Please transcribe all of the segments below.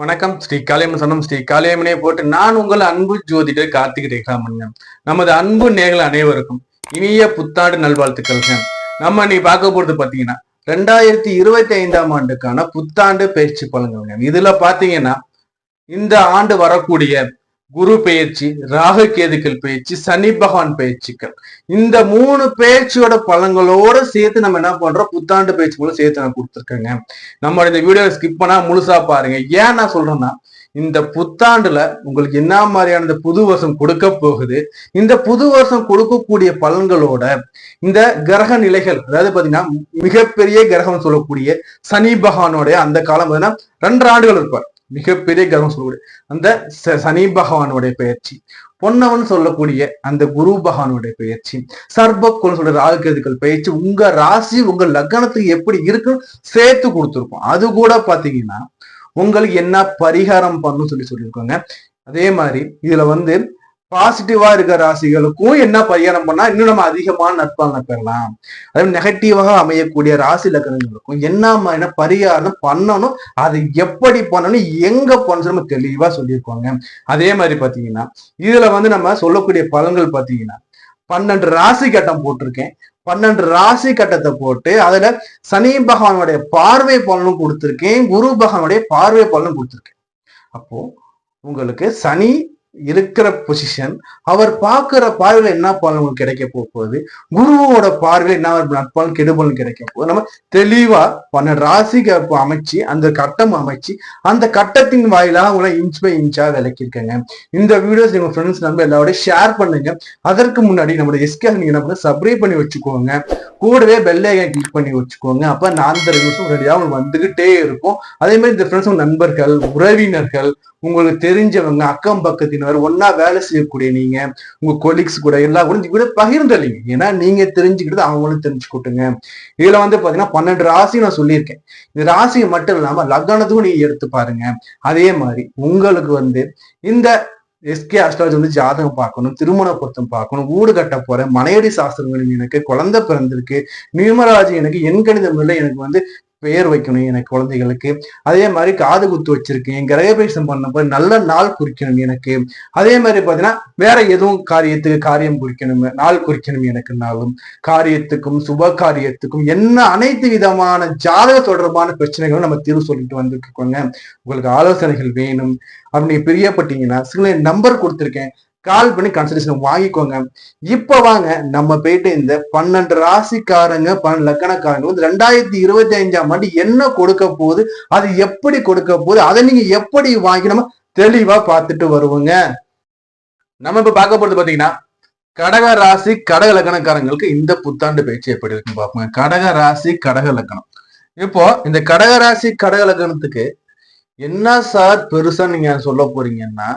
வணக்கம். ஸ்ரீ காளியம்மன் சொன்னம் ஸ்ரீ காளியம்மனே போட்டு நான் உங்கள் அன்பு ஜோதிடர் கார்த்திகை ரேகாமணியம். நமது அன்பு நேர்கள் அனைவருக்கும் இனிய புத்தாண்டு நல்வாழ்த்துக்கள்ங்க. நம்ம நீ பார்க்க போறது பாத்தீங்கன்னா ரெண்டாயிரத்தி இருபத்தி ஐந்தாம் ஆண்டுக்கான புத்தாண்டு பயிற்சி பலன்கள்ங்க இதுல பாத்தீங்கன்னா இந்த ஆண்டு வரக்கூடிய குரு பெயர்ச்சி ராகு கேதுக்கள் பயிற்சி சனி பகவான் பயிற்சிகள். இந்த மூணு பயிற்சியோட பலன்களோட சேர்த்து நம்ம என்ன பண்றோம்? புத்தாண்டு பயிற்சி கூட சேர்த்து நான் கொடுத்துருக்கேங்க. நம்ம இந்த வீடியோ ஸ்கிப் பண்ணா முழுசா பாருங்க. ஏன் நான் சொல்றேன்னா இந்த புத்தாண்டுல உங்களுக்கு என்ன மாதிரியான இந்த புது வருஷம் கொடுக்க போகுது? இந்த புது வருஷம் கொடுக்கக்கூடிய பலன்களோட இந்த கிரக நிலைகள் அதாவது பாத்தீங்கன்னா மிகப்பெரிய கிரகம் சொல்லக்கூடிய சனி பகவானுடைய அந்த காலம் பாத்தீங்கன்னா ரெண்டு ஆண்டுகள் இருப்பார். மிகப்பெரிய கிரகம் சொல்லக்கூடிய அந்த ச- சனி பகவானுடைய பெயர்ச்சி. பொன்னவன் சொல்லக்கூடிய அந்த குரு பகவானுடைய பெயர்ச்சி. சர்பக்குள் சொல்ற ராகுகேதுக்கள் பயிற்சி உங்க ராசி உங்க லக்னத்துக்கு எப்படி இருக்குன்னு சேர்த்து கொடுத்துருக்கோம். அது கூட பாத்தீங்கன்னா உங்களுக்கு என்ன பரிகாரம் பண்ணணும் சொல்லி சொல்லியிருக்கோங்க. அதே மாதிரி இதுல வந்து பாசிட்டிவா இருக்க ராசிகளுக்கும் என்ன பரிகாரம் பண்ணா இன்னும் நம்ம அதிகமான நற்பலனை பெறலாம். அதே நெகட்டிவாக அமையக்கூடிய ராசி லக்கணங்களுக்கும் என்ன மாதிரியான பரிகாரம் பண்ணணும் அது எப்படி பண்ணணும் எங்க பண்ணணும் நம்ம தெளிவா சொல்லியிருக்கோங்க. அதே மாதிரி பாத்தீங்கன்னா இதுல வந்து நம்ம சொல்லக்கூடிய பலன்கள் பாத்தீங்கன்னா பன்னெண்டு ராசி கட்டம் போட்டிருக்கேன். பன்னெண்டு ராசி கட்டத்தை போட்டு அதுல சனி பகவானுடைய பார்வை பலனும் கொடுத்திருக்கேன் குரு பகவானுடைய பார்வை பலனும் கொடுத்திருக்கேன். அப்போ உங்களுக்கு சனி இருக்கிற பொசிஷன் அவர் பார்க்கிற பார்வையில என்ன பலன் கிடைக்க போக போகுது? குருவோட பார்வையில என்ன நட்பாலும் நட்பலன் கெடுபலன் கிடைக்க போகுது? நம்ம தெளிவா பண்ண ராசிக்கு அமைச்சு அந்த கட்டம் அமைச்சு அந்த கட்டத்தின் வாயிலாக உங்களை இன்ச் பை இன்ச்சா விளக்கியிருக்கேங்க. இந்த வீடியோஸ் உங்க ஃப்ரெண்ட்ஸ் நம்ம எல்லாரோட ஷேர் பண்ணுங்க. அதற்கு முன்னாடி நம்மளோட எஸ்கே நீங்க என்ன பண்ண சப்ஸ்கிரைப் பண்ணி வச்சுக்கோங்க. கூடவே பெல்லையை கிளிக் பண்ணி வச்சுக்கோங்க. அப்ப நான் அந்த ரிவ்யூஸும் ரெடியாக வந்துகிட்டே இருக்கும். அதே மாதிரி இந்த ஃப்ரெண்ட்ஸ் நண்பர்கள் உறவினர்கள் உங்களுக்கு தெரிஞ்சவங்க அக்கம் பக்கத்தினர் ஒன்னா வேலை செய்யக்கூடிய நீங்க உங்க கொலீக்ஸ் கூட எல்லா கூட கூட பகிர்ந்தளிங்க. ஏன்னா நீங்க தெரிஞ்சுக்கிட்டது அவங்களும் தெரிஞ்சுக்கிட்டுங்க. இதுல வந்து பாத்தீங்கன்னா பன்னெண்டு ராசி நான் சொல்லியிருக்கேன். இந்த ராசியை மட்டும் இல்லாம லக்னத்துக்கும் நீங்க எடுத்து பாருங்க. அதே மாதிரி உங்களுக்கு வந்து இந்த எஸ்கே அஸ்ட்ராலஜி வந்து ஜாதகம் பார்க்கணும் திருமண பொருத்தம் பார்க்கணும் வீடு கட்ட போறேன் மனையடி சாஸ்திரம் எனக்கு குழந்தை பிறந்திருக்கு நியூமராஜி எனக்கு எண்கணித முறையில் எனக்கு வந்து பெயர் வைக்கணும் எனக்கு குழந்தைகளுக்கு. அதே மாதிரி காது குத்து வச்சிருக்கேன். கிரகபேசம் பண்ணப்போ நல்ல நாள் குறிக்கணும் எனக்கு. அதே மாதிரி பார்த்தீங்கன்னா வேற எதுவும் காரியத்துக்கு காரியம் குறிக்கணும் நாள் குறிக்கணும் எனக்குனாலும் காரியத்துக்கும் சுப காரியத்துக்கும் என்ன அனைத்து விதமான ஜாதக தொடர்பான பிரச்சனைகளும் நம்ம தீர்வு சொல்லிட்டு வந்துருக்கோங்க உங்களுக்கு ஆலோசனைகள் வேணும். அப்படி பிரியப்பட்டீங்கன்னா சில நம்பர் கொடுத்துருக்கேன். கால் பண்ணி கன்சல்டேஷன் வாங்கிக்கோங்க. இப்ப வாங்க நம்ம போயிட்டு இந்த பன்னெண்டு ராசிக்காரங்க பன்னெண்டு லக்கணக்காரங்க வந்து ரெண்டாயிரத்தி இருபத்தி அஞ்சாம் ஆண்டு என்ன கொடுக்க போகுது அது எப்படி கொடுக்க போகுது அதை நீங்க எப்படி வாங்கி நம்ம தெளிவா பார்த்துட்டு வருவோங்க. நம்ம இப்ப பார்க்க போறது பாத்தீங்கன்னா கடக ராசி கடக லக்கணக்காரங்களுக்கு இந்த புத்தாண்டு பயிற்சி எப்படி இருக்குன்னு பார்ப்போங்க. கடக ராசி கடக லக்கணம். இப்போ இந்த கடக ராசி கடக லக்கணத்துக்கு என்ன சார் பெருசா நீங்க சொல்ல போறீங்கன்னா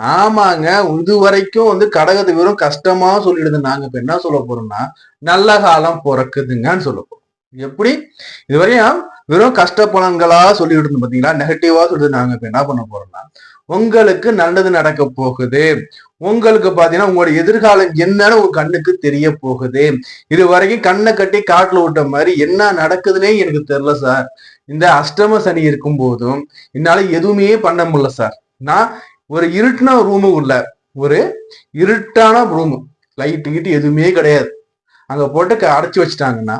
ஆமாங்க இது வரைக்கும் வந்து கடகத்தை வெறும் கஷ்டமா சொல்லிடுது. நாங்க இப்ப என்ன சொல்ல போறோம்னா நல்ல காலம் பிறக்குதுங்கன்னு சொல்ல போறோம். எப்படி? இதுவரையும் வெறும் கஷ்ட பலன்களா சொல்லிட்டு இருந்தோம் பாத்தீங்களா? நெகட்டிவா சொல்லிட்டு நாங்க இப்ப என்ன பண்ண போறோம்னா உங்களுக்கு நல்லது நடக்க போகுது. உங்களுக்கு பாத்தீங்கன்னா உங்களோட எதிர்காலம் என்னன்னு உங்க கண்ணுக்கு தெரிய போகுது. இது வரைக்கும் கண்ணை கட்டி காட்டுல விட்ட மாதிரி என்ன நடக்குதுன்னே எனக்கு தெரியல சார். இந்த அஷ்டம சனி இருக்கும் போதும் என்னால எதுவுமே பண்ண முடியல சார். நான் ஒரு இருட்டுனா ரூமு உள்ள ஒரு இருட்டான ரூமு லைட்டு கிட்டு எதுவுமே கிடையாது. அங்க போட்டு க- வச்சுட்டாங்கன்னா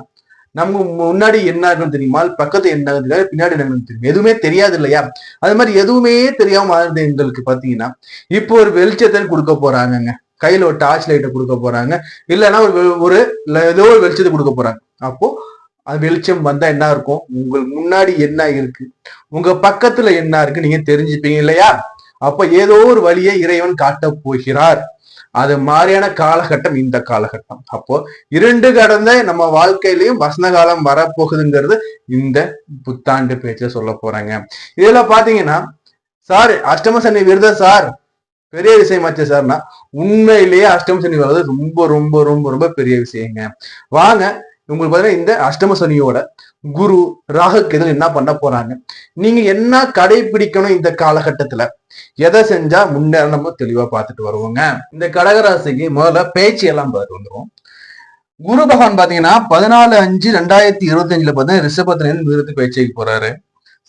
நமக்கு முன்னாடி என்ன இருக்குன்னு தெரியுமா? பக்கத்து என்ன இருக்குன்னு தெரியாது. பின்னாடி என்ன தெரியும். எதுவுமே தெரியாது இல்லையா? அது மாதிரி எதுவுமே தெரியாம வாழ்ந்த எங்களுக்கு பாத்தீங்கன்னா இப்போ ஒரு வெளிச்சத்தை கொடுக்க போறாங்கங்க. கையில ஒரு டார்ச் லைட்டை கொடுக்க போறாங்க. இல்லைன்னா ஒரு ஒரு ஏதோ ஒரு வெளிச்சத்தை கொடுக்க போறாங்க. அப்போ அது வெளிச்சம் வந்தா என்ன இருக்கும்? உங்களுக்கு முன்னாடி என்ன இருக்கு? உங்க பக்கத்துல என்ன இருக்கு? நீங்க தெரிஞ்சுப்பீங்க இல்லையா? அப்ப ஏதோ ஒரு வழியை இறைவன் காட்டப் போகிறார். அது மாதிரியான காலகட்டம் இந்த காலகட்டம். அப்போ இரண்டு கடந்த நம்ம வாழ்க்கையிலையும் வசந்த காலம் வரப்போகுதுங்கிறது இந்த புத்தாண்டு பேச்சுல சொல்ல போறாங்க. இதுல பாத்தீங்கன்னா சார் அஷ்டம சனி விருத சார் பெரிய விஷயமாச்சு சார்னா உண்மையிலேயே அஷ்டம சனி வர்றது ரொம்ப ரொம்ப ரொம்ப ரொம்ப பெரிய விஷயங்க. வாங்க உங்களுக்கு பார்த்தீங்கன்னா இந்த அஷ்டம சனியோட குரு ராகுக்கு எதுவும் என்ன பண்ண போறாங்க? நீங்க என்ன கடைபிடிக்கணும் இந்த காலகட்டத்துல? எதை செஞ்சா முன்னேற நம்ம தெளிவா பார்த்துட்டு வருவோங்க. இந்த கடகராசிக்கு முதல்ல பேச்சு எல்லாம் பார்த்து வந்துருவோம் குரு பகவான் பாத்தீங்கன்னா பதினாலு அஞ்சு ரெண்டாயிரத்தி இருபத்தி அஞ்சுல பார்த்தீங்கன்னா ரிஷபத்துல இருந்து விருது பேச்சைக்கு போறாரு.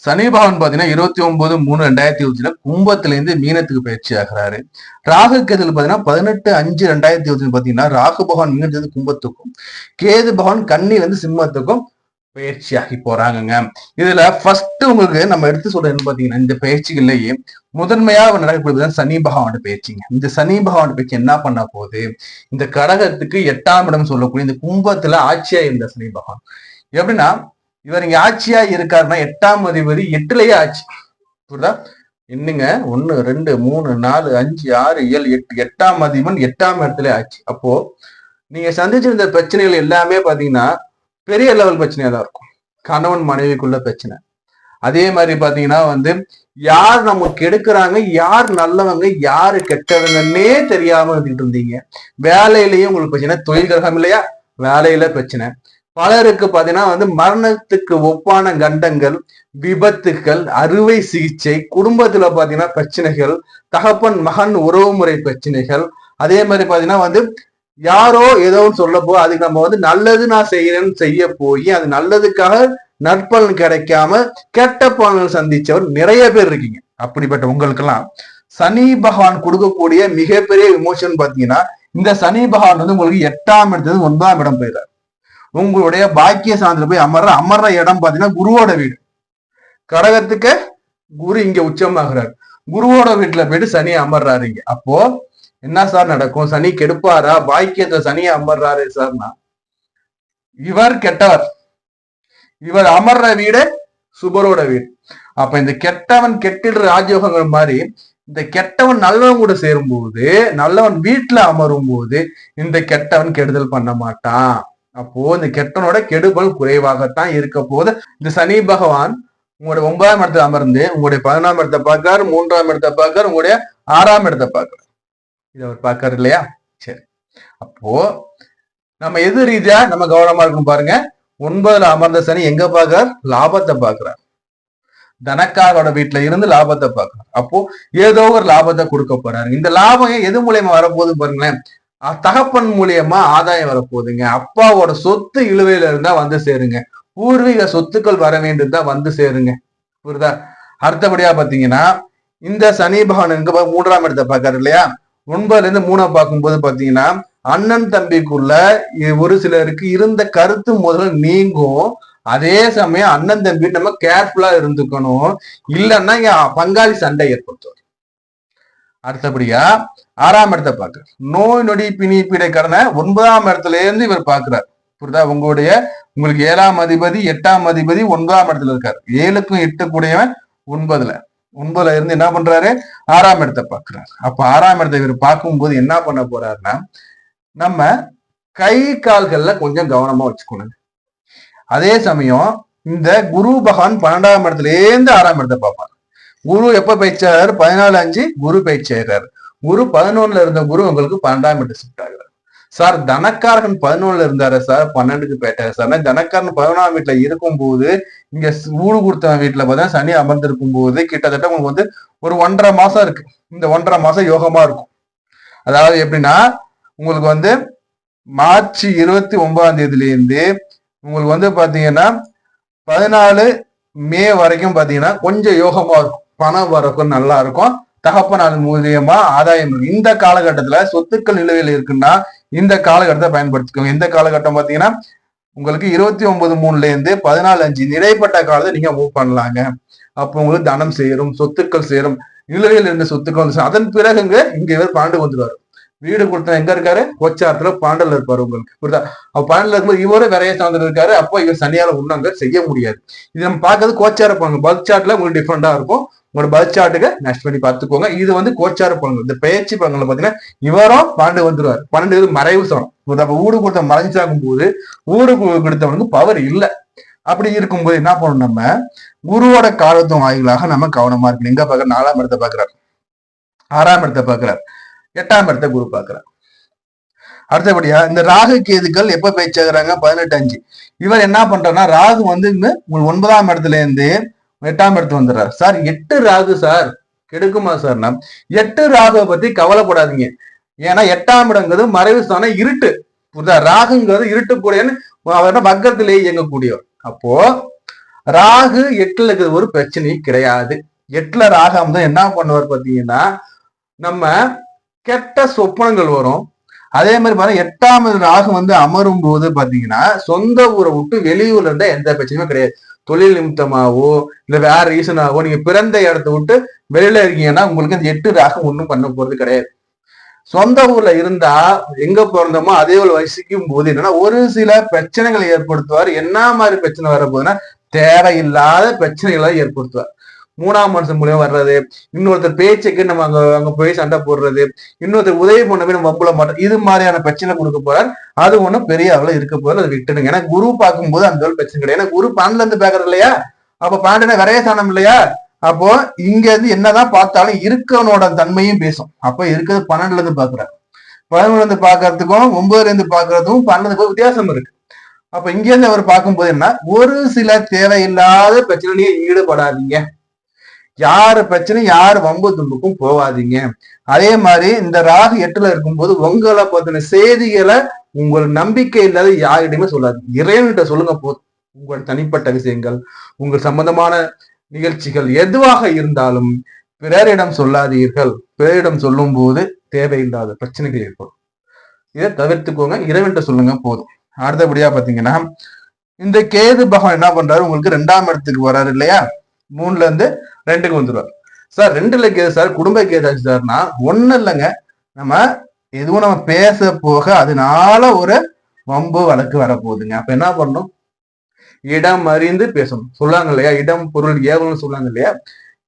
சனி பகவான் பாத்தீங்கன்னா இருபத்தி ஒன்பது மூணு ரெண்டாயிரத்தி இருபத்தில கும்பத்துல இருந்து மீனத்துக்கு பயிற்சி ஆகிறாரு. ராகு கேதுல பாத்தீங்கன்னா பதினெட்டு அஞ்சு ரெண்டாயிரத்தி இருபத்தி பாத்தீங்கன்னா ராகு பகவான் மீனத்துல கும்பத்துக்கும் கேது பகவான் கண்ணில இருந்து சிம்மத்துக்கும் பயிற்சியாகி போறாங்கங்க. இதுல ஃபர்ஸ்ட் உங்களுக்கு நம்ம எடுத்து சொல்றது பாத்தீங்கன்னா இந்த பயிற்சிகள்லயே முதன்மையா நடக்கக்கூடியது சனி பகவானோட பயிற்சிங்க. இந்த சனி பகவானோட பயிற்சி என்ன பண்ண போகுது? இந்த கடகத்துக்கு எட்டாம் இடம் சொல்லக்கூடிய இந்த கும்பத்துல ஆட்சியா இருந்த சனி பகவான். எப்படின்னா இவர் இங்க ஆட்சியா இருக்காருன்னா எட்டாம் அதிபதி எட்டுலயே ஆட்சி. புரியுதா? என்னங்க ஒன்னு ரெண்டு மூணு நாலு அஞ்சு ஆறு ஏழு எட்டு எட்டாம் அதிபன் எட்டாம் இடத்துல ஆச்சு அப்போ நீங்க சந்திச்சிருந்த பிரச்சனைகள் எல்லாமே பாத்தீங்கன்னா பெரிய லெவல் பிரச்சனையா தான் இருக்கும். கணவன் மனைவிக்குள்ள பிரச்சனை. அதே மாதிரி பாத்தீங்கன்னா வந்து யார் நமக்கு எடுக்கிறாங்க யார் நல்லவங்க யாரு கெட்டவங்கன்னே தெரியாம இருந்துட்டு இருந்தீங்க. வேலையிலயும் உங்களுக்கு பிரச்சனை தொழில் கிரகம் இல்லையா? வேலையில பிரச்சனை. பலருக்கு பாத்தீங்கன்னா வந்து மரணத்துக்கு ஒப்பான கண்டங்கள் விபத்துக்கள் அறுவை சிகிச்சை குடும்பத்துல பாத்தீங்கன்னா பிரச்சனைகள் தகப்பன் மகன் உறவுமுறை பிரச்சனைகள் அதே மாதிரி பாத்தீங்கன்னா வந்து யாரோ ஏதோ சொல்ல போ அதுக்கு நம்ம வந்து நல்லது நான் செய்யறேன்னு செய்ய போய் அது நல்லதுக்காக நற்பலன் கிடைக்காம கெட்ட பலன்கள் சந்திச்சவர் நிறைய பேர் இருக்கீங்க. அப்படிப்பட்ட உங்களுக்கெல்லாம் சனி பகவான் கொடுக்கக்கூடிய மிகப்பெரிய விமோசன் பாத்தீங்கன்னா இந்த சனி பகவான் வந்து உங்களுக்கு எட்டாம் இடத்துல ஒன்பதாம் இடம் போயிடுறாரு. உங்களுடைய பாக்கிய சாந்தில போய் அமர்ற அமர்ற இடம் பாத்தீங்கன்னா குருவோட வீடு. கடகத்துக்கு குரு இங்க உச்சமாகிறார். குருவோட வீட்டுல போயிட்டு சனி அமர்றாரு இங்க. அப்போ என்ன சார் நடக்கும்? சனி கெடுப்பாரா? பாக்கியத்தை சனி அமர்றாரு சார்னா இவர் கெட்டவர். இவர் அமர்ற வீடு சுபரோட வீடு. அப்ப இந்த கெட்டவன் கெட்டிடுற ராஜயோகங்கள் மாதிரி இந்த கெட்டவன் நல்லவன் கூட சேரும்போது நல்லவன் வீட்டுல அமரும் போது இந்த கெட்டவன் கெடுதல் பண்ண மாட்டான். அப்போ இந்த கெட்டனோட கெடுபல் குறைவாகத்தான் இருக்க போது இந்த சனி பகவான் உங்களுடைய ஒன்பதாம் இடத்துல அமர்ந்து உங்களுடைய பதினாம் இடத்தை பார்க்காரு மூன்றாம் இடத்தை பார்க்காரு உங்களுடைய ஆறாம் இடத்தை பார்க்காரு இதை அவர் பார்க்காரு இல்லையா? சரி. அப்போ நம்ம எது ரீதியா நம்ம கவனமா இருக்கும் பாருங்க. ஒன்பதுல அமர்ந்த சனி எங்க பார்க்கிறார்? லாபத்தை பார்க்கிறார். தனக்காரோட வீட்டுல இருந்து லாபத்தை பார்க்கிறார். அப்போ ஏதோ ஒரு லாபத்தை கொடுக்க போறாரு. இந்த லாபம் எது மூலியமா வரப்போகுது பாருங்களேன். தகப்பன் மூலியமா ஆதாயம் வரப்போகுதுங்க. அப்பாவோட சொத்து இழுவையில இருந்தா வந்து சேருங்க. பூர்வீக சொத்துக்கள் வர வேண்டும் தான் வந்து சேருங்க. புரியுதா? அடுத்தபடியா பாத்தீங்கன்னா இந்த சனி பகவான் மூன்றாம் இடத்தை பாக்காரு இல்லையா? ஒன்பதுல இருந்து மூணா பார்க்கும்போது பாத்தீங்கன்னா அண்ணன் தம்பிக்குள்ள ஒரு சிலருக்கு இருந்த கருத்து முதல்ல நீங்கும். அதே சமயம் அண்ணன் தம்பி நம்ம கேர்ஃபுல்லா இருந்துக்கணும். இல்லைன்னா பங்காளி சண்டை ஏற்படுத்தும் அடுத்தபடியா ஆறாம் இடத்தை பார்க்கிறார். நோய் நொடி பிணி பீடை கடனை ஒன்பதாம் இடத்துல இருந்து இவர் பாக்குறார் புரியுதா? உங்களுடைய உங்களுக்கு ஏழாம் அதிபதி எட்டாம் அதிபதி ஒன்பதாம் இடத்துல இருக்காரு. ஏழுக்கும் எட்டு கூடியவன் ஒன்பதுல. ஒன்பதுல இருந்து என்ன பண்றாரு? ஆறாம் இடத்தை பாக்குறாரு அப்ப ஆறாம் இடத்தை இவர் பார்க்கும்போது என்ன பண்ண போறாருன்னா நம்ம கை கால்கள்ல கொஞ்சம் கவனமா வச்சுக்கணும். அதே சமயம் இந்த குரு பகவான் பன்னெண்டாம் இடத்துல இருந்து ஆறாம் இடத்தை பார்ப்பார். குரு எப்ப பயிற்சியாளர் பதினாலு அஞ்சு குரு பயிற்சியாளர் குரு பதினொன்னுல இருந்த குரு உங்களுக்கு பன்னெண்டாம் இடத்தை ஷிஃப்ட் ஆகிறார். சார் தனக்காரகன் பதினொன்னுல இருந்தாரு சார் பன்னெண்டுக்கு போயிட்டாரு சார் தனக்காரன் பதினொன்றாம் வீட்டுல இருக்கும் போது இங்க ஊடு கொடுத்த வீட்டுல பார்த்தீங்கன்னா சனி அமர்ந்திருக்கும் போது கிட்டத்தட்ட உங்களுக்கு வந்து ஒரு ஒன்றரை மாசம் இருக்கு. இந்த ஒன்றரை மாசம் யோகமா இருக்கும். அதாவது எப்படின்னா உங்களுக்கு வந்து மார்ச் இருபத்தி ஒன்பதாம் தேதியில இருந்து உங்களுக்கு வந்து பாத்தீங்கன்னா பதினாலு மே வரைக்கும் பாத்தீங்கன்னா கொஞ்சம் யோகமா இருக்கும். பணம் வரக்கும் நல்லா இருக்கும் தகப்பனால் மூலியமா ஆதாயம் இருக்கு இந்த காலகட்டத்துல சொத்துக்கள் நிலுவையில் இருக்குன்னா இந்த காலகட்டத்தை பயன்படுத்திக்கோங்க. இந்த காலகட்டம் பாத்தீங்கன்னா உங்களுக்கு இருபத்தி ஒன்பது மூணுல இருந்து பதினாலு அஞ்சு நிறைப்பட்ட காலத்தை நீங்க மூவ் பண்ணலாங்க. அப்போ உங்களுக்கு தனம் சேரும் சொத்துக்கள் சேரும். நிலுவையில் இருந்த சொத்துக்கள் அதன் பிறகுங்க இங்க இவர் பாண்டு வந்துருவாரு. வீடு கொடுத்த எங்க இருக்காரு? கொச்சாரத்துல பாண்டல் இருப்பாரு உங்களுக்கு. புரியுதா? அப்ப பாண்டல் இருக்கும்போது இவரும் விரைய சார்ந்து இருக்காரு. அப்போ இவர் சனியால உண்ணாங்க செய்ய முடியாது. இது நம்ம பார்க்கறது கோச்சார பாங்க. பல்க் சாட்ல உங்களுக்கு டிஃப்ரெண்டா இருக்கும். உங்களோட பர்த் சார்ட்டுக்கு நெக்ஸ்ட் பண்ணி பார்த்துக்கோங்க. இது வந்து கோச்சார பழங்கள் இந்த பயிற்சி பழங்கள் பாத்தீங்கன்னா இவரும் பன்னெண்டு வந்துருவார். பன்னெண்டு மறைவு சனம் அப்ப ஊடு கொடுத்த மறைஞ்சாகும் போது ஊடு கொடுத்தவனுக்கு பவர் இல்லை. அப்படி இருக்கும்போது என்ன பண்ணணும் நம்ம? குருவோட காலத்துவம் வாயிலாக நம்ம கவனமா இருக்கணும். எங்க பாக்குற நாலாம் இடத்தை பாக்குறாரு ஆறாம் இடத்தை பாக்குறாரு எட்டாம் இடத்தை குரு பாக்குறாரு அடுத்தபடியா இந்த ராகு கேதுக்கள் எப்ப பேச்சாகிறாங்க பதினெட்டு அஞ்சு. இவர் என்ன பண்றாருன்னா ராகு வந்து ஒன்பதாம் இடத்துல இருந்து எட்டாம் இடத்து வந்துடுறாரு. சார் எட்டு ராகு சார் கெடுக்குமா சார்னா எட்டு ராகுவை பத்தி கவலைப்படாதீங்க. ஏன்னா எட்டாம் இடங்கிறது மறைவு ஸ்தானம் இருட்டு. புரிதா? ராகுங்கிறது இருட்டு கூடியன்னு அவர் பக்கத்திலேயே இயங்கக்கூடியவர். அப்போ ராகு எட்டுல இருக்கிறது ஒரு பிரச்சனையும் கிடையாது. எட்டுல ராகு தான் என்ன பண்ணுவார் பாத்தீங்கன்னா நம்ம கெட்ட சொப்பனங்கள் வரும். அதே மாதிரி பாருங்க எட்டாம் ராகு வந்து அமரும் போது பாத்தீங்கன்னா சொந்த ஊரை விட்டு வெளியூர்ல இருந்தா எந்த பிரச்சனையும் கிடையாது. தொழில் நிமித்தமாவோ இல்ல வேற ரீசனாவோ நீங்க பிறந்த இடத்த விட்டு வெளியில இருக்கீங்கன்னா உங்களுக்கு அந்த எட்டு ராகம் ஒன்றும் பண்ண போறது கிடையாது. சொந்த ஊர்ல இருந்தா எங்க பிறந்தோமோ அதே போல வசிக்கும் போது என்னன்னா ஒரு சில பிரச்சனைகளை ஏற்படுத்துவார். என்ன மாதிரி பிரச்சனை வர போதுன்னா தேவையில்லாத பிரச்சனைகளை ஏற்படுத்துவார். மூணாம் மனுஷன் மூலியமா வர்றது இன்னொருத்தர் பேச்சுக்கு நம்ம அங்க அங்க போய் சண்டை போடுறது இன்னொருத்தர் உதவி பண்ண போய் நம்ம வம்புல மாட்டோம். இது மாதிரியான பிரச்சனை கொடுக்க போறார். அது ஒண்ணும் பெரிய அளவுல இருக்க போறது அது விட்டுடுங்க ஏன்னா குரு பார்க்கும்போது அந்த பிரச்சனை கிடையாது. ஏன்னா குரு பாண்டில இருந்து பாக்குறது இல்லையா? அப்ப பன்னெண்டுனா விரைய சாணம் இல்லையா? அப்போ இங்க இருந்து என்னதான் பார்த்தாலும் இருக்கவனோட தன்மையும் பேசும். அப்ப இருக்கிறது பன்னெண்டுல இருந்து பாக்குறாரு பதினொன்றுல இருந்து பாக்குறதுக்கும் ஒன்பதுல இருந்து பாக்குறதுக்கும் பன்னெண்டுக்கும் வித்தியாசம் இருக்கு. அப்ப இங்க இருந்து அவர் பார்க்கும்போது என்ன? ஒரு சில தேவையில்லாத பிரச்சனையிலேயே ஈடுபடாதீங்க. யாரு பிரச்சனையும் யாரு வம்பு தும்புக்கும் போகாதீங்க அதே மாதிரி இந்த ராகு எட்டுல இருக்கும்போது உங்களை பத்தின செய்திகளை உங்கள் நம்பிக்கை இல்லாத யாரிடையுமே சொல்லாது. இறைவன்கிட்ட சொல்லுங்க போ உங்கள் தனிப்பட்ட விஷயங்கள் உங்கள் சம்பந்தமான நிகழ்ச்சிகள் எதுவாக இருந்தாலும் பிறரிடம் சொல்லாதீர்கள். பிறரிடம் சொல்லும் போது தேவையில்லாத பிரச்சனைகள் ஏற்படும். இதை தவிர்த்துக்கோங்க. இறைவன்கிட்ட சொல்லுங்க போதும். அடுத்தபடியா பாத்தீங்கன்னா இந்த கேது பகவான் என்ன பண்றாரு? உங்களுக்கு ரெண்டாம் இடத்துக்கு வராரு இல்லையா? மூணுல இருந்து ரெண்டுக்கு வந்துடுவார் சார் ரெண்டுல கேது சார் குடும்ப கேதாச்சு சார்னா ஒன்றும் இல்லைங்க. நம்ம எதுவும் நம்ம பேச போக அதனால ஒரு வம்பு வழக்கு வரப்போகுதுங்க. அப்ப என்ன பண்ணணும்? இடம் அறிந்து பேசணும். சொல்லுவாங்க இல்லையா? இடம் பொருள் ஏவல்னு சொல்லுவாங்க இல்லையா?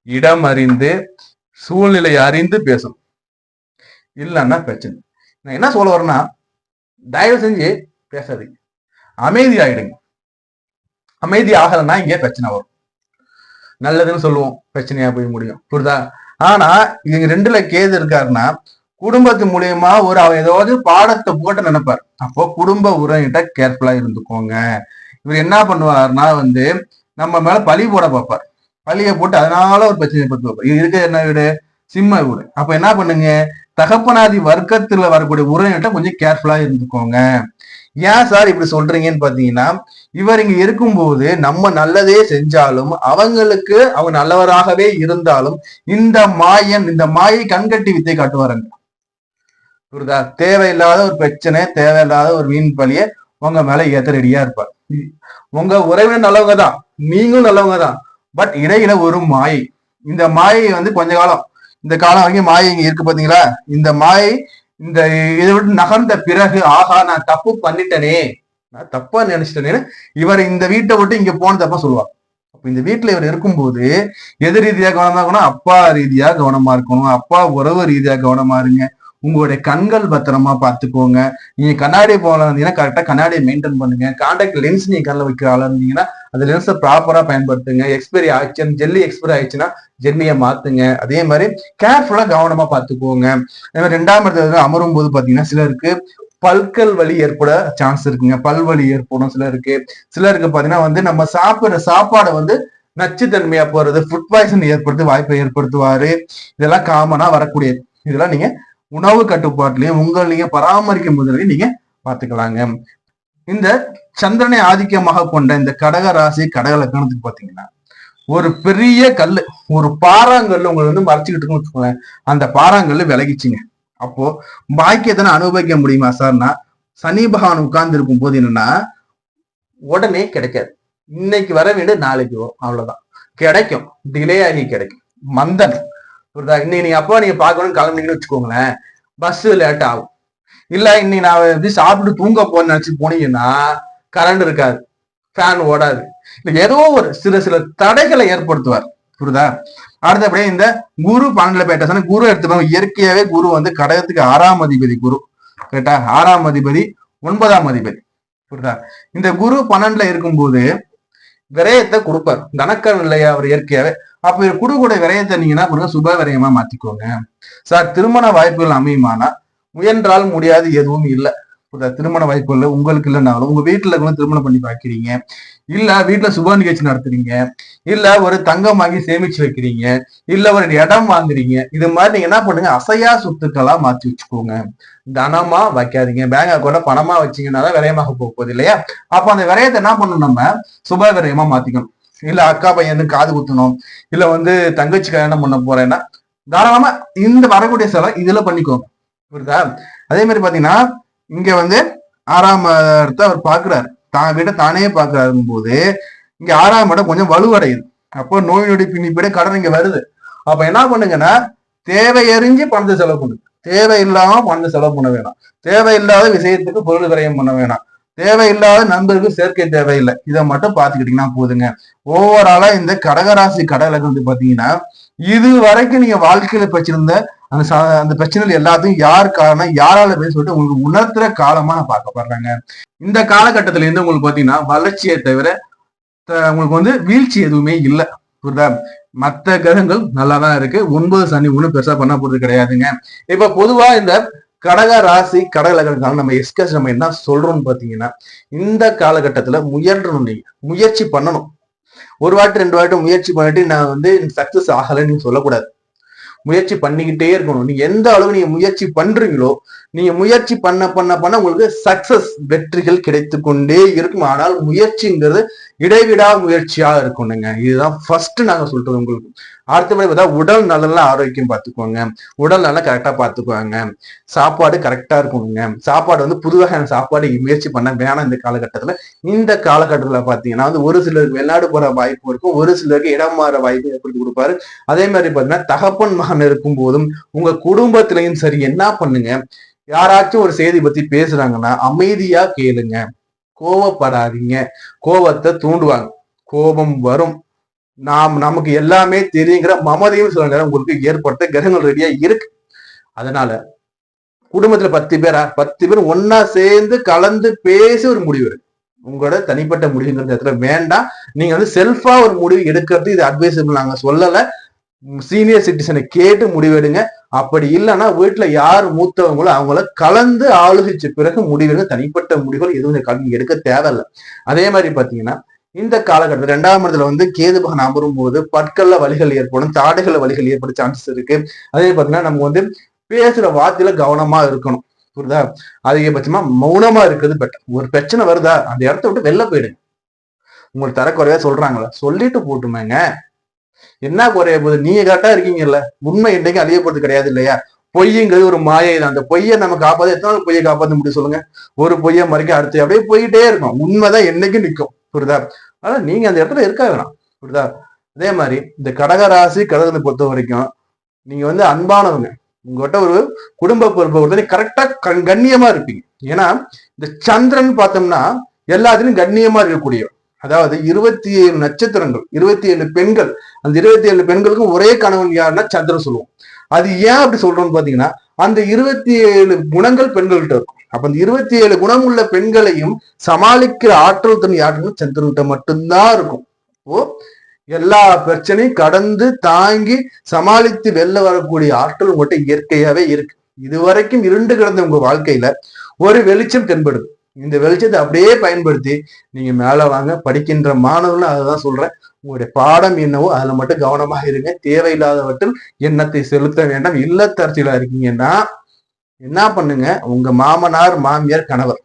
இடம் அறிந்து சூழ்நிலை அறிந்து பேசணும். இல்லைன்னா பிரச்சனை. நான் என்ன சொல்ல வரேன்னா தயவு செஞ்சு பேசாதீங்க. அமைதி ஆயிடுங்க. அமைதி ஆகலைன்னா இங்கே பிரச்சனை வரும். நல்லதுன்னு சொல்லுவோம். பிரச்சனையா போய் முடியும். புரியுதா? ஆனா இங்க ரெண்டுல கேது இருக்காருன்னா குடும்பத்து மூலியமா ஒரு அவர் ஏதாவது பாடத்தை போட்டு நினைப்பார். அப்போ குடும்ப உறவிட்ட கேர்ஃபுல்லா இருந்துக்கோங்க. இவர் என்ன பண்ணுவாருன்னா வந்து நம்ம மேல பழி போட பார்ப்பார். பழியை போட்டு அதனால ஒரு பிரச்சனை ஏற்படுத்தி பார்ப்பார் இது இருக்கிறது என்ன வீடு? சிம்ம வீடு. அப்ப என்ன பண்ணுங்க? தகப்பனாதி வர்க்கத்துல வரக்கூடிய உறவிட்ட கொஞ்சம் கேர்ஃபுல்லா இருந்துக்கோங்க. ஏன் சார் இப்படி சொல்றீங்கன்னு பாத்தீங்கன்னா இவர் இங்க இருக்கும்போது நம்ம நல்லதே செஞ்சாலும் அவங்களுக்கு அவங்க நல்லவராகவே இருந்தாலும் இந்த மாயன் இந்த மாயை கண்கட்டி வித்தை காட்டுவாருங்க. புரியுதா? தேவையில்லாத ஒரு பிரச்சனை தேவையில்லாத ஒரு வீண் பழிய உங்க மேல ஏத்த ரெடியா இருப்பார். உங்க உறவினர் நல்லவங்க தான் நீங்களும் நல்லவங்க தான் பட் இடையில ஒரு மாயை. இந்த மாயை வந்து கொஞ்ச காலம் இந்த காலம் வரைக்கும் மாயை இங்க இருக்கு பாத்தீங்களா இந்த மாயை இந்த இதை விட்டு நகர்ந்த பிறகு ஆஹா நான் தப்பு பண்ணிட்டனே நான் தப்பா நினைச்சிட்டேனே இவர் இந்த வீட்டை விட்டு இங்க போன தப்பா சொல்லுவார். அப்ப இந்த வீட்டுல இவர் இருக்கும்போது எது ரீதியா கவனமா இருக்கணும்? அப்பா ரீதியா கவனமா இருக்கணும். அப்பா உறவு ரீதியா கவனமா இருங்க. உங்களுடைய கண்கள் பத்திரமா பார்த்துக்கோங்க. நீங்க கண்ணாடி போல இருந்தீங்கன்னா கரெக்டா கண்ணாடியை மெயின்டைன் பண்ணுங்க. கான்டாக்ட் லென்ஸ் நீங்க கண்ணில் வைக்கிற ஆளா இருந்தீங்கன்னா அந்த லென்ஸை ப்ராப்பரா பயன்படுத்துங்க. எக்ஸ்பைரி ஆயிடுச்சு ஜெல்லி எக்ஸ்பைரி ஆயிடுச்சுன்னா ஜெல்லியை மாத்துங்க. அதே மாதிரி கேர்ஃபுல்லா கவனமா பார்த்துக்கோங்க. அதே மாதிரி ரெண்டாம் இடத்துல அமரும் போது பாத்தீங்கன்னா சிலருக்கு பல்கல் வலி ஏற்பட சான்ஸ் இருக்குங்க. பல் வலி ஏற்படும் சிலருக்கு. சிலருக்கு பாத்தீங்கன்னா வந்து நம்ம சாப்பிடுற சாப்பாடை வந்து நச்சுத்தன்மையா போறது ஃபுட் பாய்சன் ஏற்படுத்த வாய்ப்பை ஏற்படுத்துவாரு. இதெல்லாம் காமனா வரக்கூடியது இதெல்லாம் நீங்க உணவு கட்டுப்பாட்டுலயும் உங்களையும் பராமரிக்கும் முதலையும் நீங்க பாத்துக்கலாங்க இந்த சந்திரனை ஆதிக்கமாக கொண்ட இந்த கடக ராசி கடக லக்கணத்துக்கு பாத்தீங்கன்னா ஒரு பெரிய கல் ஒரு பாறாங்கல்ல உங்களை வந்து மறைச்சிக்கிட்டு இருக்குன்னு வச்சுக்கோங்களேன். அந்த பாறாங்கல்லு விலகிச்சுங்க. அப்போ பாக்கியத்தனை அனுபவிக்க முடியுமா சார்னா சனி பகவான் உட்கார்ந்து இருக்கும் போது என்னன்னா உடனே கிடைக்காது. இன்னைக்கு வர வேண்டிய நாளைக்கு வரும். அவ்வளவுதான். கிடைக்கும். டிலே ஆகி கிடைக்கும். மந்தன். புரியுதா? இன்னைக்கு நீங்க அப்பா நீங்க பார்க்கணும்னு கிளம்புனீங்கன்னு வச்சுக்கோங்களேன். பஸ் லேட் ஆகும். இல்ல இன்னைக்கு நான் எப்படி சாப்பிட்டு தூங்க போன்னு நினைச்சு போனீங்கன்னா கரண்ட் இருக்காது. ஃபேன் ஓடாது. இல்ல ஏதோ ஒரு சில சில தடைகளை ஏற்படுத்துவார். புரியுதா? அடுத்தபடியே இந்த குரு பன்னெண்டுல போயிட்டா குரு எடுத்துக்கணும் இயற்கையாவே குரு வந்து கடகத்துக்கு ஆறாம் அதிபதி குரு. கேட்டா ஆறாம் அதிபதி ஒன்பதாம் அதிபதி. புரியுதா? இந்த குரு பன்னெண்டுல இருக்கும்போது விரயத்தை கொடுப்பார். தனக்கன் இல்லையா அவர் இயற்கையாவே. அப்ப இவர் கொடுக்கூடிய விரயத்தை நீங்க என்ன பண்ணுங்க சுப விரயமா மாத்திக்கோங்க. சார் திருமண வாய்ப்புகள் அமையுமானா? முயன்றால் முடியாது எதுவும் இல்லை. திருமண வாய்ப்புகள் உங்களுக்கு இல்லைனாலும் உங்க வீட்டுல கூட திருமணம் பண்ணி பாக்குறீங்க. இல்ல வீட்டுல சுப நிகழ்ச்சி நடத்துறீங்க. இல்ல ஒரு தங்கம் வாங்கி சேமிச்சு வைக்கிறீங்க. இல்ல ஒரு இடம் வாங்குறீங்க. இது மாதிரி நீங்க என்ன பண்ணுங்க அசையா சொத்துக்களா மாத்தி வச்சுக்கோங்க. தனமா வைக்காதீங்க. பேங்க் அக்கௌண்ட பணமா வச்சீங்கன்னா விரயமாக போக போகுது இல்லையா? அப்ப அந்த விரயத்தை என்ன பண்ணணும் நம்ம? சுப விரயமா மாத்திக்கணும். இல்ல அக்கா பையனுக்கு காது குத்தணும் இல்ல வந்து தங்கச்சி கல்யாணம் பண்ண போறேன்னா தாராளமா இந்த வரக்கூடிய செலவு இதுல பண்ணிக்கோங்க புரியுதா? அதே மாதிரி பாத்தீங்கன்னா இங்க வந்து ஆறாம் இடத்த அவர் பாக்குறாரு. தான் வீட்டை தானே பாக்குறாரு போது இங்க ஆறாம் இடம் கொஞ்சம் வலுவடையுது. அப்போ நோய் நொடி பின்னிப்பிட கடன் இங்க வருது. அப்ப என்ன பண்ணுங்கன்னா தேவை எறிஞ்சு பணத்தை செலவு பண்ணுங்க தேவையில்லாம பணத்தை செலவு பண்ண வேணாம். தேவையில்லாத விஷயத்துக்கு பொருள் விரயம் பண்ண வேணாம். தேவையில்லாத நண்பருக்கு சேர்க்கை தேவையில்லை. இதை மட்டும் பாத்துக்கிட்டீங்கன்னா போதுங்க. ஓவராலா இந்த கடகராசி கடலுக்கு வந்து பாத்தீங்கன்னா இது வரைக்கும் நீங்க வாழ்க்கையில வச்சிருந்த அந்த அந்த பிரச்சனைகள் எல்லாத்தையும் யார் காரணம் யாரால பேச சொல்லிட்டு உங்களுக்கு உணர்த்துற காலமா நான் பார்க்கப்படுறாங்க இந்த காலகட்டத்துல இருந்து உங்களுக்கு பாத்தீங்கன்னா வளர்ச்சியை தவிர த- உங்களுக்கு வந்து வீழ்ச்சி எதுவுமே இல்லை. புரியுதா? மற்ற கிரகங்கள் நல்லா தான் இருக்கு. ஒன்பது சனி ஒன்றும் பெருசா பண்ண போறது கிடையாதுங்க. இப்ப பொதுவா இந்த கடக ராசி கடக லக்னக்காரங்க நம்ம எஸ்கஸ் நம்ம என்ன சொல்றோம்னு பாத்தீங்கன்னா இந்த காலகட்டத்துல முயன்றணும் நீங்க முயற்சி பண்ணணும். ஒரு வாட்டி ரெண்டு வாட்டி முயற்சி பண்ணிட்டு நான் வந்து சக்சஸ் ஆகலைன்னு நீங்க சொல்லக்கூடாது. முயற்சி பண்ணிக்கிட்டே இருக்கணும். நீங்க எந்த அளவு நீங்க முயற்சி பண்றீங்களோ நீங்க முயற்சி பண்ண பண்ண பண்ண உங்களுக்கு சக்சஸ் வெற்றிகள் கிடைத்து கொண்டே இருக்கும். ஆனால் முயற்சிங்கிறது இடைவிடா முயற்சியா இருக்கணுங்க. இதுதான் ஃபர்ஸ்ட் நாங்க சொல்றது உங்களுக்கு. அடுத்தபடி பார்த்தா உடல் நலன்லாம் ஆரோக்கியம் பார்த்துக்கோங்க. உடல் நலம் கரெக்டாக பார்த்துக்குவாங்க சாப்பாடு கரெக்டாக இருக்குங்க. சாப்பாடு வந்து புது வகையான சாப்பாடு முயற்சி பண்ண வேணாம் இந்த காலகட்டத்தில். இந்த காலகட்டத்தில் பார்த்தீங்கன்னா வந்து ஒரு சிலருக்கு வெளிநாடு போகிற வாய்ப்பு இருக்கும். ஒரு சிலருக்கு இடம் மாற வாய்ப்பு ஏற்படுத்தி கொடுப்பாரு. அதே மாதிரி பார்த்தீங்கன்னா தகப்பன் மகன் இருக்கும் போதும் உங்கள் குடும்பத்திலையும் சரி என்ன பண்ணுங்க? யாராச்சும் ஒரு செய்தி பத்தி பேசுறாங்கன்னா அமைதியா கேளுங்க. கோவப்படாதீங்க. கோவத்தை தூண்டுவாங்க. கோபம் வரும். நாம் நமக்கு எல்லாமே தெரியுங்கிற மமதையும் சில நேரம் உங்களுக்கு ஏற்படுத்த கிரகங்கள் ரெடியா இருக்கு. அதனால குடும்பத்துல பத்து பேரா பத்து பேர் ஒன்னா சேர்ந்து கலந்து பேசி ஒரு முடிவு இருக்கு. உங்களோட தனிப்பட்ட முடிவுங்கிற இடத்துல வேண்டாம். நீங்க வந்து செல்ஃபா ஒரு முடிவு எடுக்கிறது இது அட்வைசபிள் நாங்க சொல்லல. சீனியர் சிட்டிசனை கேட்டு முடிவெடுங்க அப்படி இல்லைன்னா வீட்டுல யார் மூத்தவங்களோ அவங்கள கலந்து ஆலோசிச்ச பிறகு முடிவெடுங்க தனிப்பட்ட முடிவுகள் எதுவும் கல்வி எடுக்க தேவையில்லை. அதே மாதிரி பாத்தீங்கன்னா இந்த காலகட்டத்தில் ரெண்டாம் இடத்துல வந்து கேது பகன் அமரும் போது பற்கள்ல வலிகள் ஏற்படும் தாடைகள வலிகள் ஏற்பட சான்சஸ் இருக்கு. அதே பார்த்தீங்கன்னா நம்ம வந்து பேசுற வார்த்தையில கவனமா இருக்கணும். புரியுதா? அதிகபட்சமா மௌனமா இருக்கிறது பெட்டர் ஒரு பிரச்சனை வருதா? அந்த இடத்த விட்டு வெளில போயிடுங்க. உங்களுக்கு தரக்குறையா சொல்றாங்களா சொல்லிட்டு போட்டுமேங்க. என்ன குறைய போகுது? நீங்க கரெக்டா இருக்கீங்கல்ல. உண்மை என்னைக்கும் அழிய போறது கிடையாது இல்லையா? பொய்யுங்கிறது ஒரு மாயை தான் அந்த பொய்யை நம்ம காப்பாற்ற எத்தனை பொய்யை காப்பாற்ற முடியும் சொல்லுங்க? ஒரு பொய்யை மறைக்க அடுத்து அப்படியே போயிட்டே இருக்கும் உண்மைதான் என்னைக்கும் நிற்கும். புரியுதா? அதான் நீங்க அந்த இடத்துல இருக்க வேணாம். புரியுதா? அதே மாதிரி இந்த கடகராசி கடகத்தை பொறுத்த வரைக்கும் நீங்க வந்து அன்பானவங்க. உங்ககிட்ட ஒரு குடும்ப பொறுப்பை பொறுத்த கரெக்டா கண்ணியமா இருப்பீங்க. ஏன்னா இந்த சந்திரன் பார்த்தோம்னா எல்லாத்திலும் கண்ணியமா இருக்கக்கூடிய அதாவது இருபத்தி ஏழு நட்சத்திரங்கள் இருபத்தி ஏழு பெண்கள். அந்த இருபத்தி ஏழு பெண்களுக்கும் ஒரே கணவன் யாருன்னா சந்திரன் சொல்லுவோம். அது ஏன் அப்படி சொல்றோம்னு பாத்தீங்கன்னா அந்த இருபத்தி ஏழு குணங்கள் பெண்கள்கிட்ட இருக்கும். அப்ப அந்த இருபத்தி ஏழு குணம் உள்ள பெண்களையும் சமாளிக்கிற ஆற்றல் தன் யாருன்னு சந்திரன்கிட்ட மட்டும்தான் இருக்கும். ஓ எல்லா பிரச்சனையும் கடந்து தாங்கி சமாளித்து வெளில வரக்கூடிய ஆற்றல் உங்கள்கிட்ட இயற்கையாவே இருக்கு. இதுவரைக்கும் இருண்டு கிடந்த உங்க வாழ்க்கையில ஒரு வெளிச்சம் தென்படுது. இந்த வெளிச்சத்தை அப்படியே பயன்படுத்தி நீங்க மேல வாங்க படிக்கின்ற மாணவர்கள் அதை தான் சொல்றேன். உங்களுடைய பாடம் என்னவோ அதுல மட்டும் கவனமாக இருங்க. தேவையில்லாதவற்றில் எண்ணத்தை செலுத்த வேண்டாம். இல்லத்தரசியலா இருக்கீங்கன்னா என்ன பண்ணுங்க? உங்க மாமனார் மாமியார் கணவர்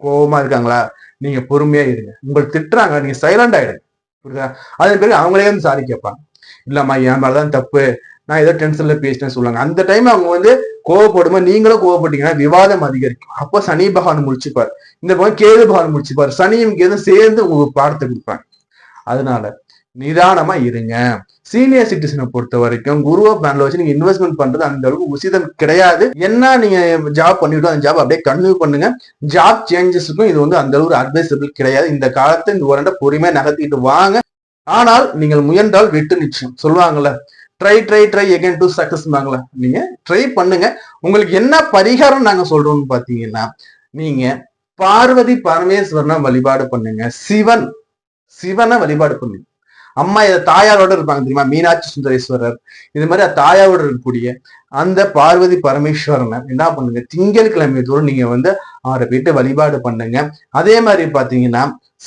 கோபமா இருக்காங்களா? நீங்க பொறுமையா இருங்க. உங்களை திட்டுறாங்க. நீங்க சைலண்ட் ஆயிடுங்க. புரியுதா? அதன் பிறகு அவங்களே வந்து சாரி கேட்பாங்க. இல்லம்மா என் மேலதான் தப்பு. நான் ஏதோ டென்ஷன்ல பேசினேன்னு சொல்லுவாங்க. அந்த டைம் அவங்க வந்து கோவப்படுமா நீங்களும் கோவப்பட்டீங்கன்னா விவாதம் அதிகரிக்கும். அப்போ சனி பகவான் முடிச்சுப்பார் இந்த பக்கம் கேது பகவான் முடிச்சுப்பார் சனியும் கேதும் சேர்ந்து உங்களுக்கு பாடத்தை கொடுப்பாங்க. அதனால நிதானமா இருங்க. சீனியர் சிட்டிசனை பொறுத்த வரைக்கும் குருவ பிளான்ல வச்சு நீங்க இன்வெஸ்ட்மெண்ட் பண்றது அந்த அளவுக்கு உசிதம் கிடையாது. என்ன நீங்க ஜாப் பண்ணிவிட்டோம் அந்த ஜாப் அப்படியே கண்டினியூ பண்ணுங்க. ஜாப் சேஞ்சஸுக்கும் இது வந்து அந்த அளவுக்கு அட்வைசபிள் கிடையாது. இந்த காலத்தை இந்த உரண்ட பொறுமையா நகர்த்திட்டு வாங்க. ஆனால் நீங்கள் முயன்றால் வெட்டு நிச்சயம். சொல்லுவாங்கல்ல try try try again to success நீங்க ட்ரை பண்ணுங்க. உங்களுக்கு என்ன பரிகாரம் நாங்க சொல்றோம்னு பாத்தீங்கன்னா நீங்க பார்வதி பரமேஸ்வரனை வழிபாடு பண்ணுங்க. சிவன் சிவனை வழிபாடு பண்ணுங்க. அம்மா இதை தாயாரோட இருப்பாங்க தெரியுமா? மீனாட்சி சுந்தரேஸ்வரர். இது மாதிரி தாயாரோட இருக்கக்கூடிய அந்த பார்வதி பரமேஸ்வரனை என்ன பண்ணுங்க? திங்கட்கிழமை தோறும் நீங்க வந்து அவரை போயிட்டு வழிபாடு பண்ணுங்க. அதே மாதிரி பாத்தீங்கன்னா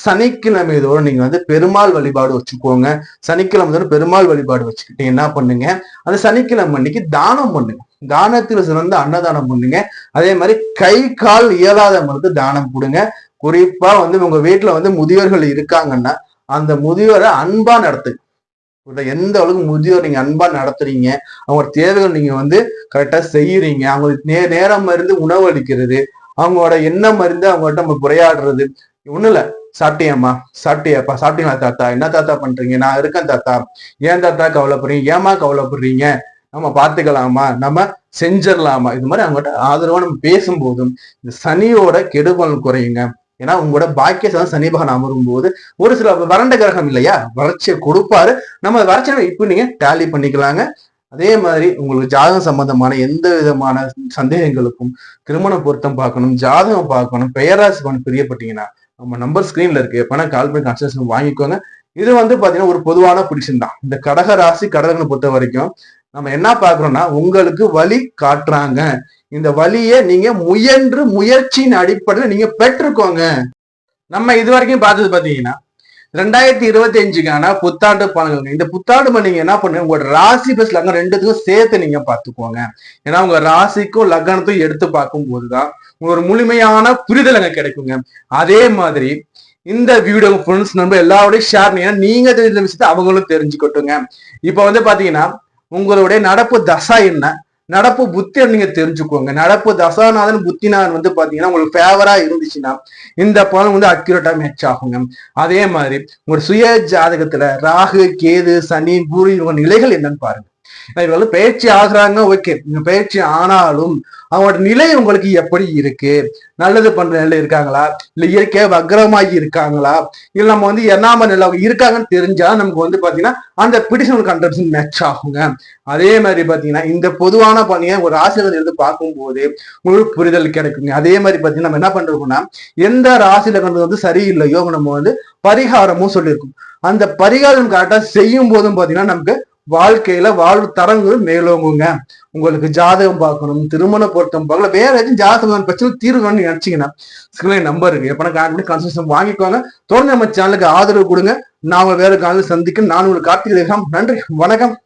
சனிக்கிழமை தோறும் நீங்க வந்து பெருமாள் வழிபாடு வச்சுக்கோங்க. சனிக்கிழமை தோறும் பெருமாள் வழிபாடு வச்சுக்கிட்டு என்ன பண்ணுங்க? அந்த சனிக்கிழமை அன்னைக்கு தானம் பண்ணுங்க. தானத்துல சிறந்த அன்னதானம் பண்ணுங்க. அதே மாதிரி கை கால் இயலாதவங்களுக்கு தானம் கொடுங்க. குறிப்பா வந்து உங்க வீட்டுல வந்து முதியோர்கள் இருக்காங்கன்னா அந்த முதியோரை அன்பா நடத்து. எந்த அளவுக்கு முதியோர் நீங்க அன்பா நடத்துறீங்க அவங்களோட தேவைகள் நீங்க வந்து கரெக்டா செய்யறீங்க அவங்களுக்கு நே நேரம் மருந்து உணவு அளிக்கிறது அவங்களோட எண்ணம் மருந்து அவங்கள்ட்ட நம்ம உரையாடுறது. ஒண்ணும் இல்ல. சாப்பிட்டியாம்மா? சாப்பிட்டியாப்பா? சாப்பிட்டீங்களா தாத்தா? என்ன தாத்தா பண்றீங்க? நான் இருக்கேன் தாத்தா. ஏன் தாத்தா கவலைப்படுறீங்க? ஏமா கவலைப்படுறீங்க? நம்ம பார்த்துக்கலாமா? நம்ம செஞ்சிடலாமா? இது மாதிரி அவங்ககிட்ட ஆதரவா நம்ம பேசும்போதும் இந்த சனியோட கெடுபலன் குறையுங்க. ஏன்னா உங்களோட பாக்கியத்தை சனி பகவான் அமரும் போது ஒரு சில வறண்ட கிரகம் இல்லையா? வறட்சியை கொடுப்பாரு. நம்ம வறட்சியை இப்போ நீங்க டேலி பண்ணிக்கலாங்க. அதே மாதிரி உங்களுக்கு ஜாதகம் சம்பந்தமான எந்த விதமான சந்தேகங்களுக்கும் திருமண பொருத்தம் பார்க்கணும் ஜாதகம் பார்க்கணும் பெயராசி பண்ண பிரியப்பட்டீங்கன்னா நம்ம நம்பர் ஸ்கிரீன்ல இருக்கு. எப்பனா கால் பண்ணி கன்சல்டேஷன் வாங்கிக்கோங்க. இது வந்து பாத்தீங்கன்னா ஒரு பொதுவான பிடிஷன் தான். இந்த கடக ராசி கடகனை பொறுத்த வரைக்கும் நம்ம என்ன பாக்குறோம்னா உங்களுக்கு வழி காட்டுறாங்க. இந்த வழியை நீங்க முயன்று முயற்சியின் அடிப்படையில் நீங்க பெற்றுக்கோங்க. நம்ம இது வரைக்கும் பார்த்தது பாத்தீங்கன்னா ரெண்டாயிரத்தி இருபத்தி அஞ்சுக்கான புத்தாண்டு பலன்கள். இந்த புத்தாண்டு பலன் நீங்க என்ன பண்ணுங்க? உங்களோட ராசி பிளஸ் லக்னம் ரெண்டுத்துக்கும் சேர்த்து நீங்க பார்த்துக்கோங்க. ஏன்னா உங்க ராசிக்கும் லக்னத்தையும் எடுத்து பார்க்கும் போதுதான் உங்களுக்கு ஒரு முழுமையான புரிதல் அங்க கிடைக்குங்க. அதே மாதிரி இந்த வீடியோ ஃப்ரெண்ட்ஸ் நம்ம எல்லாரோடையும் ஷேர் பண்ணீங்க நீங்க தெரிஞ்ச விஷயத்தை அவங்களும் தெரிஞ்சுக்கட்டுங்க. இப்ப வந்து பாத்தீங்கன்னா உங்களுடைய நடப்பு தசா என்ன? நடப்பு புத்தி நீங்க தெரிஞ்சுக்கோங்க. நடப்பு தசாநாதன் புத்திநாதன் வந்து பாத்தீங்கன்னா உங்களுக்கு ஃபேவரா இருந்துச்சுன்னா இந்த பலன் வந்து அக்யூரேட்டா மேட்ச் ஆகுங்க. அதே மாதிரி உங்க சுய ஜாதகத்துல ராகு கேது சனி குரு இவங்க நிலைகள் என்னன்னு பாருங்க. இவங்க வந்து பயிற்சி ஆகுறாங்க ஓகே. இவங்க பயிற்சி ஆனாலும் அவங்களோட நிலை உங்களுக்கு எப்படி இருக்கு? நல்லது பண்ற நிலை இருக்காங்களா? இல்ல இயற்கையா வக்ரமாகி இருக்காங்களா? இல்ல நம்ம வந்து என்னாம நிலை இருக்காங்கன்னு தெரிஞ்சா நமக்கு வந்து பாத்தீங்கன்னா அந்த பிடிஷன் ஹண்ட்ரட் மேட்ச் ஆகுங்க. அதே மாதிரி பாத்தீங்கன்னா இந்த பொதுவான பணியை ஒரு ஆசிரியர்கள் இருந்து பார்க்கும் பார்க்கும்போது முழு புரிதல் கிடைக்குங்க. அதே மாதிரி பாத்தீங்கன்னா நம்ம என்ன பண்றோம்னா எந்த ராசியில கண்டது வந்து சரியில்லையோ நம்ம வந்து பரிகாரமும் சொல்லியிருக்கோம். அந்த பரிகாரம் கரெக்டா செய்யும் போதும் பாத்தீங்கன்னா நமக்கு வாழ்க்கையில வாழ்வு தரங்கள் மேலோங்குங்க. உங்களுக்கு ஜாதகம் பார்க்கணும் திருமண பொருத்தம் பார்க்கல வேற எதுவும் ஜாதகம் பிரச்சனை தீர்வு நினைச்சீங்கன்னா ஸ்கிரீன் நம்பர் இருக்கு. எப்பனா கால் பண்ணி கன்சல்டேஷன் வாங்கிக்கோங்க. தொடர்ந்து நம்ம சேனலுக்கு ஆதரவு கொடுங்க. நாம வேற காலையில் சந்திக்க நான் உங்களுக்கு கார்த்திகை நன்றி. வணக்கம்.